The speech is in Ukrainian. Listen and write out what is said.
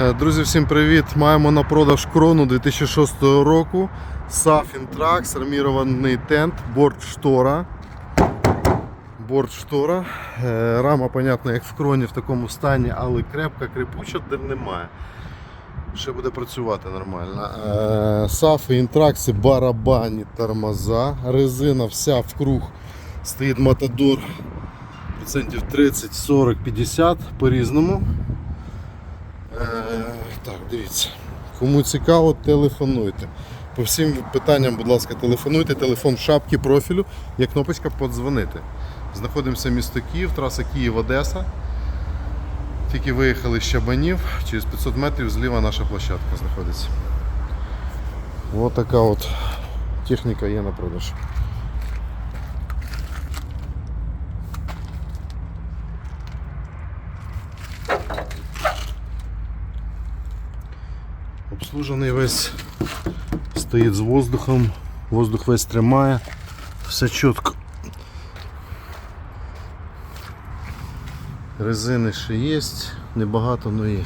Е, Друзі, всім привіт! Маємо на продаж крону 2006 року. SAF Intrax, армірований тент, борт штора. Борт штора. Е, Рама, понятно, як в кроні в такому стані, але крепка, крепуча, де немає. Ще буде працювати нормально. Е, Сафи, інтракси, барабанні тормоза. Резина вся в круг. Стоїть матадор процентів 30, 40, 50 по-різному. Е, так, дивіться. Кому цікаво, телефонуйте. По всім питанням, будь ласка, телефонуйте. Телефон в шапці профілю, є кнопочка подзвонити. Знаходимося в місто Київ, траса Київ-Одеса. Тільки виїхали з Щабанів, через 500 метрів зліва наша площадка знаходиться. Ось така от техніка є на продаж. Обслужений весь, стоїть з воздухом, воздух весь тримає, все чітко. Резини ще є, небагато, але є.